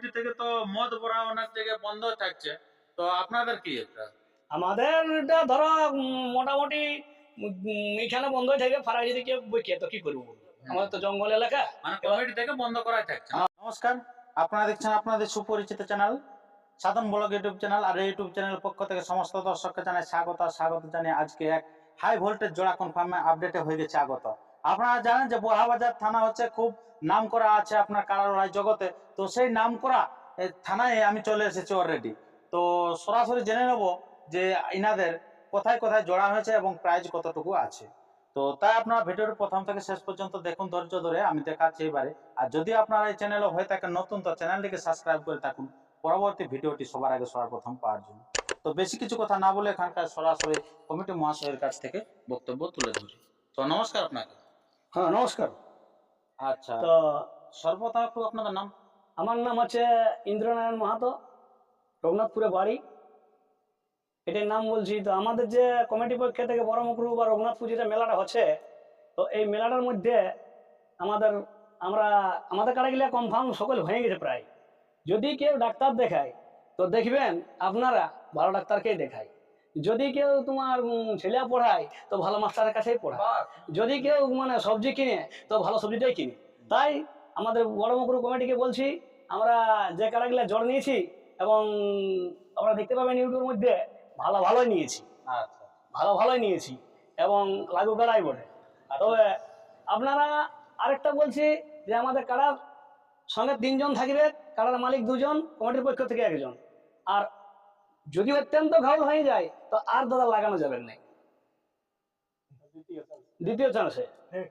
Committee থেকে তো মদ ভরা অনেক জায়গায় বন্ধ থাকছে। তো আপনাদের কি এটা আমাদের এটা ধরো মোটামুটি এখানে বন্ধ থাকে ফারাক যদি কেউ বইকে তো কি করব আমাদের তো জঙ্গল এলাকা। মানে কমিটি থেকে বন্ধ করাই থাকছে। নমস্কার আপনারা দেখছেন আপনাদের সুপরিচিত channel Sadhan blog YouTube channel আর ইউটিউব চ্যানেলের পক্ষ থেকে সমস্ত দর্শককে জানাই স্বাগত আর স্বাগত জানিয়ে আজকে এক হাই ভোল্টেজ জোড়া কনফার্মে আপডেটে হয়ে গেছে আগত। আপনারা জানেন যে বোহাবাজার থানা হচ্ছে খুব নাম করা আছে আপনার কারাড়াই জগতে। তো সেই নাম করা থানায় আমি চলে এসেছি অলরেডি তো সরাসরি জেনে নেব যে ইনাদের কোথায় কোথায় জোড়া হয়েছে এবং প্রাইজ কতটুকু আছে। তো তাই আপনারা ভিডিওর প্রথম থেকে শেষ পর্যন্ত দেখুন, ধৈর্য ধরে আমি দেখাচ্ছি এবারে। আর যদি আপনারা এই চ্যানেলে হয়ে থাকেন নতুন, তো চ্যানেলটিকে সাবস্ক্রাইব করে থাকুন। পরবর্তী ভিডিওটি সবার আগে সবার প্রথম পাওয়ার জন্য। তো বেশি কিছু কথা না বলে এখানকার সরাসরি কমিটি মহাশয়ের কাছ থেকে বক্তব্য তুলে ধরি। তো নমস্কার আপনাকে। হ্যাঁ নমস্কার। আচ্ছা। তো একটু আপনাদের নাম? আমার নাম হচ্ছে ইন্দ্রনারায়ণ মাহাতো রঘুনাথপুরে বাড়ি। এটার নাম বলছি। তো আমাদের যে কমিটি পক্ষ থেকে বড় মুকরু বা রঘুনাথপুর যেটা মেলাটা হচ্ছে তো এই মেলাটার মধ্যে আমাদের আমরা আমাদের কারাগিলা কনফার্ম সকল হয়ে গেছে প্রায়। যদি কেউ ডাক্তার দেখায় তো দেখবেন আপনারা ভালো ডাক্তারকেই দেখায়। যদি কেউ তোমার ছেলে পড়ায় তো ভালো মাস্টারের কাছেই পড়ায়। যদি কেউ মানে সবজি কিনে তো ভালো সবজিটাই কিনে। তাই আমাদের বড় মুকুরু কমিটিকে বলছি আমরা যে কারাগুলা জ্বর নিয়েছি এবং আমরা দেখতে পাবেন ইউটিউবের মধ্যে ভালো ভালোই নিয়েছি। আচ্ছা। ভালো ভালোই নিয়েছি এবং লাগু কারাই বলে তবে আপনারা আরেকটা বলছি যে আমাদের কারার সঙ্গে তিনজন থাকবে কারার মালিক দুজন কমিটির পক্ষ থেকে একজন। আর যদি অত্যন্ত ঘাউল হয়ে যায় তো আর দাদা লাগানো যাবে না। দ্বিতীয় চান্সে হ্যাঁ।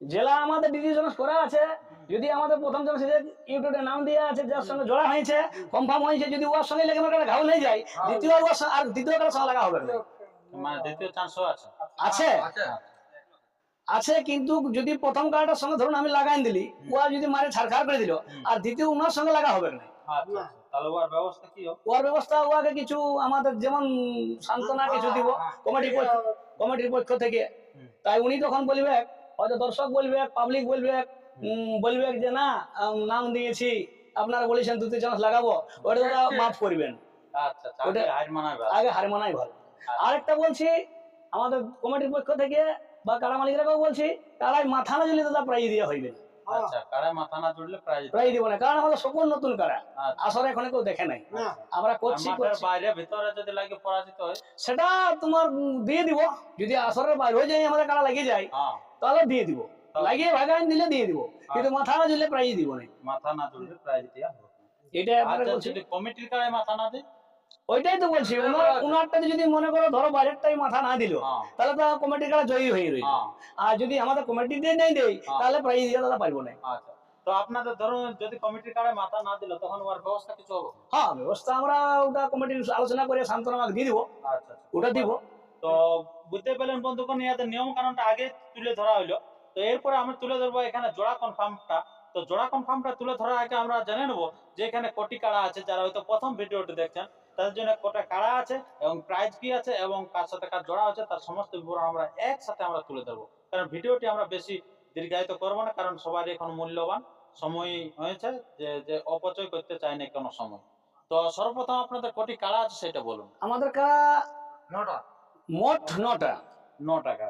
জেলা আমাদের দ্বিতীয় চান্স করা আছে। যদি আমাদের প্রথম চান্সে যে ইউটিউবে নাম দেওয়া আছে যার সঙ্গে জোড়া হয়েছে কনফার্ম হয়েছে যদি ওর সঙ্গে লেগে আমার ঘাউল হয়ে যায় দ্বিতীয় আর দ্বিতীয় কারোর সঙ্গে লাগা হবে না। মানে দ্বিতীয় চান্সও আছে। আছে? আছে। কিন্তু যদি প্রথম কার্ডটার সঙ্গে ধরুন আমি লাগাই দিলি ও যদি মারে ছাড়খাড় করে দিল আর দ্বিতীয় উনার সঙ্গে লাগা হবে না। ওর ব্যবস্থা কি হবে? ওর ব্যবস্থা ওকে কিছু আমাদের যেমন সান্ত্বনা কিছু দিব কমিটির কমিটির পক্ষ থেকে। তাই উনি তখন বলবে হয়তো দর্শক বলবে পাবলিক বলবে বলবে যে না নাম দিয়েছি আপনারা বলেছেন দুটি চান্স লাগাবো। ওটা দাদা মাফ করবেন। আচ্ছা আচ্ছা আগে হার মানাই ভালো। আরেকটা বলছি আমাদের কমিটির পক্ষ থেকে বা কারা মালিকরাকেও বলছি তারাই মাথা না জুলে দাদা প্রাইজ দেওয়া হইবে না। আচ্ছা কারে মাথা না জুড়লে প্রাইজ প্রাইজ দিব না কারণ আমাদের সকল নতুন কারা আচ্ছা। আসলে এখন কেউ দেখে নাই। আমরা করছি করছি। বাইরে ভিতরে যদি লাগে পরাজিত হয়। সেটা তোমার দিয়ে দিব। যদি আসরের বাইরে হয়ে যায় আমাদের কারা লেগে যায় হ্যাঁ। তাহলে দিয়ে দিব। লাগিয়ে ভাগাইন দিলে দিয়ে দিব। কিন্তু মাথা না দিলে প্রাইজ দিব না। মাথা না প্রাইজ হবে। এটা আপনারা আচ্ছা যদি কমিটির কারায় মাথা না দেয়? ওইটাই তো বলছি উনার- উনারটাতে যদি মনে করো ধরো বাইরেরটাই মাথা না দিল হ্যাঁ। তাহলে তো কমিটির কারা জয়ী হয়ে রইল। হ্যাঁ। আর যদি আমাদের কমিটিতে নেই দেয় হ্যাঁ। তাহলে প্রাইজ দিয়ে দাদা পারব না। আচ্ছা। তো আপনাদের ধরুন যদি কমিটির কারায় মাথা না দিল তখন ওর ব্যবস্থা কিছু হবে? হ্যাঁ ব্যবস্থা আমরা ওটা কমিটির আলোচনা করে সান্ত্বনা দিয়ে দিব। আচ্ছা আচ্ছা। ওটা দিব। তো বুঝতে পেলেন বন্ধুগণ ইয়াদের নিয়ম কানুনটা আগে তুলে ধরা হইল। তো এরপরে আমরা তুলে ধরবো এখানে জোড়া কনফার্মটা তো জোড়া কনফার্মটা তুলে ধরার আগে আমরা জেনে নেব যে এখানে কোটি কারা আছে যারা হয়তো প্রথম ভিডিওটি দেখছেন। তাদের জন্য কোটা কাড়া আছে এবং প্রাইজ কি আছে এবং কার সাথে কার জোড়া আছে তার সমস্ত বিবরণ আমরা একসাথে আমরা তুলে ধরবো। কারণ ভিডিওটি আমরা বেশি দীর্ঘায়িত করব না কারণ সবারই এখন মূল্যবান। সময় হয়েছে যে যে অপচয় করতে চায় না কোনো সময়। তো সর্বপ্রথম আপনাদের কোটি কারা আছে সেটা বলুন। আমাদের কারা? নটা। মোট নটা। ন টাকা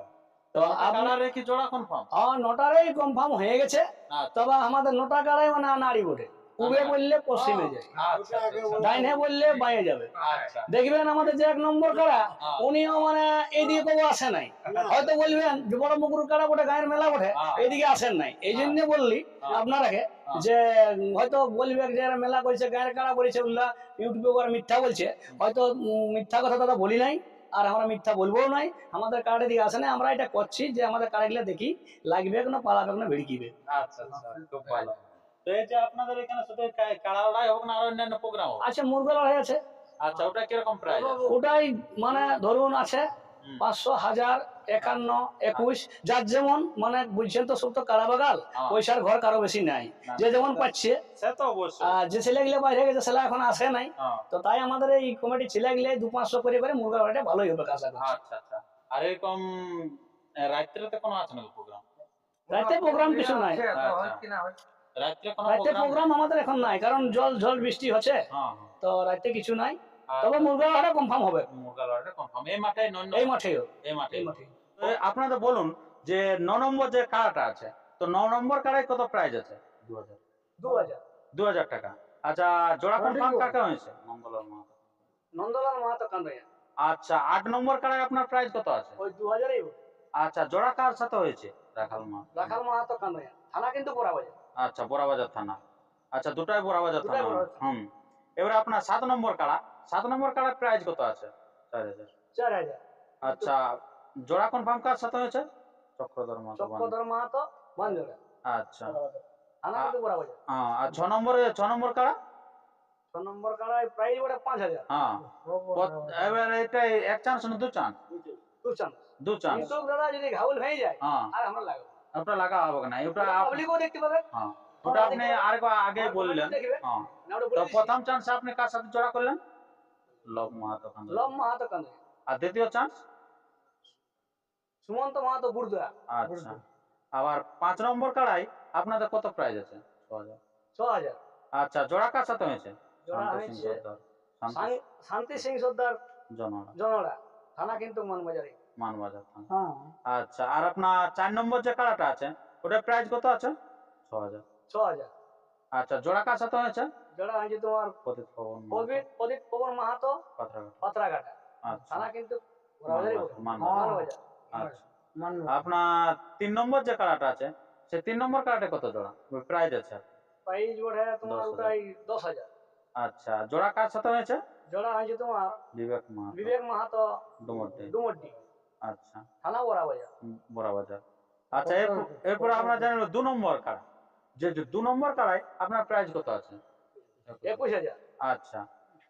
তো আপনার কি জোড়া কনফার্ম হ্যাঁ নটারই কনফার্ম হয়ে গেছে। আচ্ছা। তবে আমাদের নটা কারাই মানে নারী বটে। পূবে বললে পশ্চিমে যায়। আচ্ছা আচ্ছা, ডাইনে বললে বাঁয়ে যাবে। আচ্ছা। দেখবেন আমাদের যে এক নম্বর কারা। উনিও মানে এইদিকে কেউ আসে নাই। হয়তো বলবেন যে বড় মুকুর কারা বটে গায়ের মেলা বটে। এইদিকে আসেন নাই। এই জন্য বললি। আপনারাকে যে হয়তো বলবে যে এরা মেলা করেছে গায়ের কারা করেছে উল্লা ইউটিউবে ওরা মিথ্যা বলছে। হয়তো মিথ্যা কথা দাদা বলি নাই আর আমরা মিথ্যা বলবোও নাই। আমাদের কার্ডের দিকে আসে না আমরা এটা করছি যে আমাদের কার্ডগুলো দেখি লাগবে না পালাবে না ভিড়কিবে। আচ্ছা আচ্ছা। খুব ভালো। তো এই যে আপনাদের এখানে শুধু কাড়া লড়াই হোক না আর অন্যান্য প্রোগ্রাম হোক। আচ্ছা মুরগা লড়াই আছে। আচ্ছা ওটা কীরকম প্রাইস ওটাই মানে ধরুন আছে পাঁচশো হাজার একান্ন একুশ। যার যেমন মানে বুঝছেন তো সব তো কারা বাগাল। হ্যাঁ। পয়সার ঘর কারও বেশি নাই। যে যেমন পাচ্ছে। আর যে ছেলেগুলো বাইরে গেছে ছেলে এখন আসে নাই। হ্যাঁ, তো তাই আমাদের এই কমিটি ছেলেগুলো দু পাঁচশো করে করে মুরগা ভালোই হবে আশা আচ্ছা আচ্ছা। আর এরকম আহ, রাত্রিতে কোনো আছে প্রোগ্রাম রাতে প্রোগ্রাম কিছু নাই। রাত্রে রাতে প্রোগ্রাম আমাদের এখন নাই কারণ জল জল বৃষ্টি হচ্ছে। হ্যাঁ তো রাতে কিছু নাই। হ্যাঁ তবে মুরগা হাটা কনফার্ম হবে। মুরগা লড়াইটা কনফার্ম এই মাঠে নন এই মাঠেই এই মাঠে এই মাঠে তো আপনাদের বলুন যে ন নম্বর যে কাড়াটা আছে তো ন নম্বর কাড়ায় কত প্রাইস আছে? দু হাজার দু হাজার দু হাজার টাকা আচ্ছা জোড়া কনফার্ম. কাকা হয়েছে? মঙ্গলবার মাহাতো নন্দলাল মাহাতো কান্দাইয়া আচ্ছা আট নম্বর কাড়ায় আপনার প্রাইস কত আছে? ওই দু হাজারই আচ্ছা জোড়া কার সাথে হয়েছে? রাখাল মা রাখাল মাহাতো কান্দাইয়া থানা কিন্তু বড়া বাজার। আচ্ছা বোরাবাজার থানা। আচ্ছা দুটাই বোরাবাজার থানা। হুম। এবারে আপনার সাত নম্বর কাড়া। সাত নম্বর কাড়ার প্রাইস কত আছে? চার হাজার। চার হাজার। আচ্ছা জোড়া কনফার্ম কার সাথে হয়েছে? চক্রধর মাহাতো চক্রধর মাহাতো আচ্ছা। হ্যাঁ আর ছ নম্বরে ছ নম্বর কাড়া? ছ নম্বর কাড়ায় প্রাইস ওটা পাঁচ হাজার। হ্যাঁ। এবারে এটা এক চান্স না দু চান্স দু চান্স দু চান্স দাদা যদি ঘাউল হয়ে যায় হ্যাঁ। আর আমরা লাগাবো। ওটা লাগা হবে না ওটা পাবলিকও দেখতে পাবে। হ্যাঁ ওটা আপনি আরেকবার আগে বললেন। হ্যাঁ তো প্রথম চান্স আপনি কার সাথে জোড়া করলেন? লব মাহাতো লব মাহাতো কান্দে আর দ্বিতীয় চান্স সুমন্ত মাহাতো গুরুদুয়া। আচ্ছা। আবার পাঁচ নম্বর কাড়াই আপনাদের কত প্রাইস আছে? ছ হাজার। ছ হাজার। আচ্ছা জোড়া কার সাথে হয়েছে? জোড়া শান্তি সিং হয়েছে সর্দার। শান্তি শান- সিং সর্দার জনরা জনরা থানা কিন্তু মানবাজারে মানবাজার থানা। হ্যাঁ। আচ্ছা আর আপনার চার নম্বর যে কাড়াটা আছে ওটার প্রাইস কত আছে? ছ হাজার ছ হাজার আচ্ছা জোড়া কার সাথে হয়েছে? জোড়া হয়েছে তোমার প্রদীপ পবন প্রদীপ প্রদীপ পবন মাহাতো পাথরাঘাট। পাত্রাঘাটা আচ্ছা। থানা কিন্তু আচ্ছা। আপনার তিন নম্বর যে কাড়াটা আছে সে তিন নম্বর কাড়াটা কত জোড়া? প্রাইস আছে প্রাইস ওঠে তোমার। ওটাই দশ হাজার। আচ্ছা জোড়া কার সাথে হয়েছে? জোড়া হয়েছে তোমার বিবেক মা বিবেক মাহাতো ডুমরডি ডুমড্ডি। আচ্ছা। থানা বড়া বাজার বড়াবাজার। আচ্ছা এরপর আমরা জানি দু নম্বর কাড়া। যে যে দু নম্বর কাড়ায় আপনার প্রাইস কত আছে? একুশ হাজার। আচ্ছা।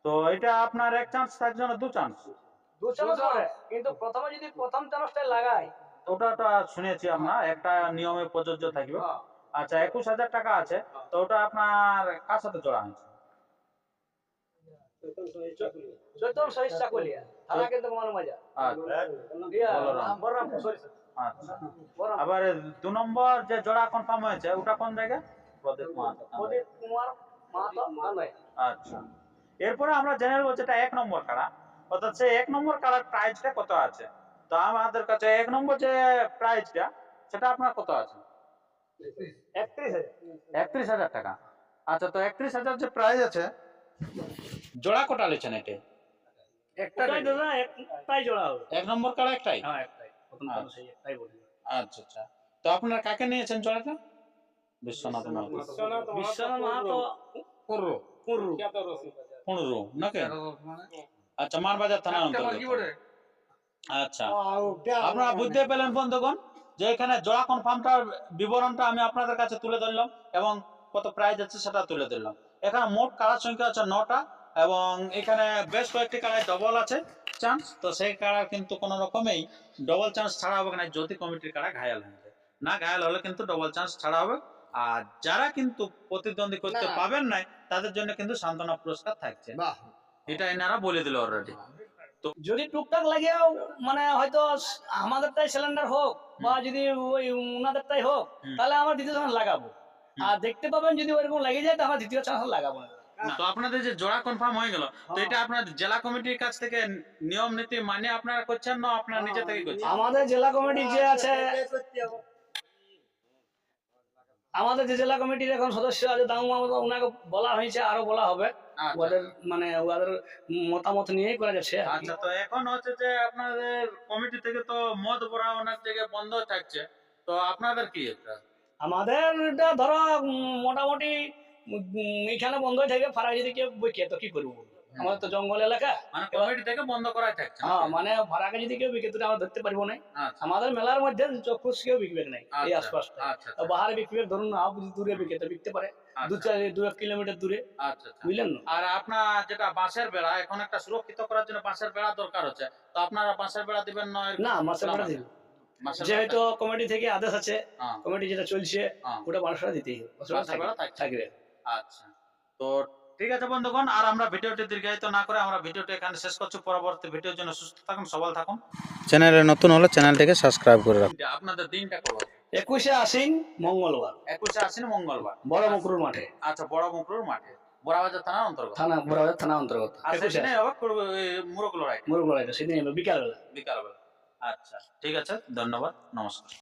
তো এটা আপনার এক চান্স থাকছে না দু চান্স দু চামচ করে কিন্তু প্রথমে যদি প্রথম চামচটা লাগাই। ওটাটা শুনেছি আমরা একটা নিয়মে প্রযোজ্য থাকবে। আচ্ছা একুশ হাজার টাকা আছে। তো ওটা আপনার কার সাথে জোড়া হয়েছে? চৈতন সহিত চাকুলিয়া। থানা কিন্তু মানবাজার আচ্ছা। ইয়া, বলরাম। sorry, আচ্ছা। আবার দু নম্বর যে জোড়া কনফার্ম হয়েছে ওটা কোন জায়গায় প্রদীপ মাহাতো। প্রদীপ কুমার মাহাতো আচ্ছা। এরপরে আমরা জেনে নেব যেটা এক নম্বর কাড়া। অর্থাৎ সেই এক নম্বর কাড়ার প্রাইসটা কত আছে? তো আমাদের কাছে এক নম্বর যে প্রাইসটা সেটা আপনার কত আছে? একত্রিশ হাজার। একত্রিশ হাজার টাকা। আচ্ছা তো একত্রিশ হাজার যে প্রাইস আছে জোড়া কটা লেছেন এটা? ওটাই দাদা একটাই জোড়া হবে। এক নম্বর কাড়া একটাই? হ্যাঁ একটাই। প্রথম আচ্ছা। চামচ সেই একটাই বলি আচ্ছা আচ্ছা। তো আপনার কাকে নিয়েছেন জোড়াটা? বিশ্বনাথ মাহাতো। বিশ্বনাথ মাহাতো পুরু পনেরো। নাকি? আচ্ছা মানবাজার থানা অন্তর্গত। আচ্ছা। আপনারা বুঝতে পেলেন বন্ধুগণ যে এখানে জোড়া কনফার্মটার বিবরণটা আমি আপনাদের কাছে তুলে ধরলাম এবং কত প্রাইজ আছে সেটা তুলে ধরলাম। এখানে মোট কাড়ার সংখ্যা আছে নটা এবং এখানে বেশ কয়েকটি কাড়ায় ডবল আছে। চান্স তো সেই কাড়ার কিন্তু কোনো রকমেই ডবল চান্স ছাড়া হবে না। যদি কমিটির কাড়া ঘায়াল হয়ে যায়। না ঘায়াল হলে কিন্তু ডবল চান্স ছাড়া হবে। আর যারা কিন্তু প্রতিদ্বন্দ্বী করতে না। পাবেন নাই তাদের জন্য কিন্তু সান্ত্বনা পুরস্কার থাকছে। এটা এনারা বলে দিল অলরেডি যদি টুকটাক লাগেও মানে হয়তো আমাদেরটাই সিলিন্ডার হোক বা যদি ওই ওনাদেরটাই হোক তাহলে আমরা দ্বিতীয় চান্স লাগাবো। আর দেখতে পাবেন যদি ওইরকম লেগে যায় তো আমরা দ্বিতীয় চান্স লাগাবো না। তো আপনাদের যে জোড়া কনফার্ম হয়ে গেল তো হ্যাঁ। এটা আপনাদের জেলা কমিটির কাছ থেকে নিয়ম নীতি মানে আপনারা করছেন না আপনারা নিজে থেকে করছেন? আমাদের জেলা কমিটি যে আছে আমাদের যে জেলা কমিটির এখন সদস্য আছে দাম ওনাকে বলা হয়েছে আরও বলা হবে। আচ্ছা। ওদের মানে ওদের মতামত নিয়েই করা যাচ্ছে আচ্ছা তো এখন হচ্ছে যে আপনাদের কমিটি থেকে তো মদ ভরা অনেক জায়গায় বন্ধ থাকছে তো আপনাদের কি এটা? আমাদের এটা ধরো মোটামুটি এখানে বন্ধই থাকে ফারাক যদি কেউ বিকে তো কি করব? আমাদের তো জঙ্গল এলাকা। মানে কমিটি থেকে বন্ধ করাই থাকছে হ্যাঁ মানে ফারাকে যদি কেউ বিকে তো আমরা ধরতে পারব না। আচ্ছা। আমাদের মেলার মধ্যে চক্ষুষ কেউ বিকবে নাই এই আচ্ছা, আশপাশটা আচ্ছা তো বাহারে বিকবে ধরুন আপ দূরে বিকে তো বিকতে পারে। দু চার দু এক কিলোমিটার দূরে। বুঝলেন আর আপনার যেটা বাঁশের বেড়া এখন একটা সুরক্ষিত করার জন্য বাঁশের বেড়া দরকার হচ্ছে। তো আপনারা বাঁশের বেড়া দিবেন না মাসে বেড়া বাঁশের যেহেতু কমিটি থেকে আদেশ আছে হ্যাঁ, কমিটি যেটা চলছে হ্যাঁ। ওটা মানুষরা দিতেই বাঁশের বাঁশের। থাকবে। আচ্ছা। তো ঠিক আছে বন্ধুগণ আর আমরা ভিডিওটি দীর্ঘায়িত না করে আমরা ভিডিওটি এখানে শেষ করছি। পরবর্তী ভিডিওর জন্য সুস্থ থাকুন সবল থাকুন। চ্যানেলে নতুন হলে চ্যানেলটিকে সাবস্ক্রাইব করে রাখুন। আপনাদের দিনটা একুশে আশ্বিন মঙ্গলবার। একুশে আশ্বিন মঙ্গলবার। বড় মকরুর মাঠে। আচ্ছা বড় মুকরুর মাঠে। বড়াবাজার থানার অন্তর্গত। থানা বড়বাজার থানা অন্তর্গত। আর একুশে সেদিনে হবে মুরগ লড়াই মুরগ লড়াইটা সেদিন এলো বিকালবেলা। বিকালবেলা। আচ্ছা ঠিক আছে ধন্যবাদ নমস্কার।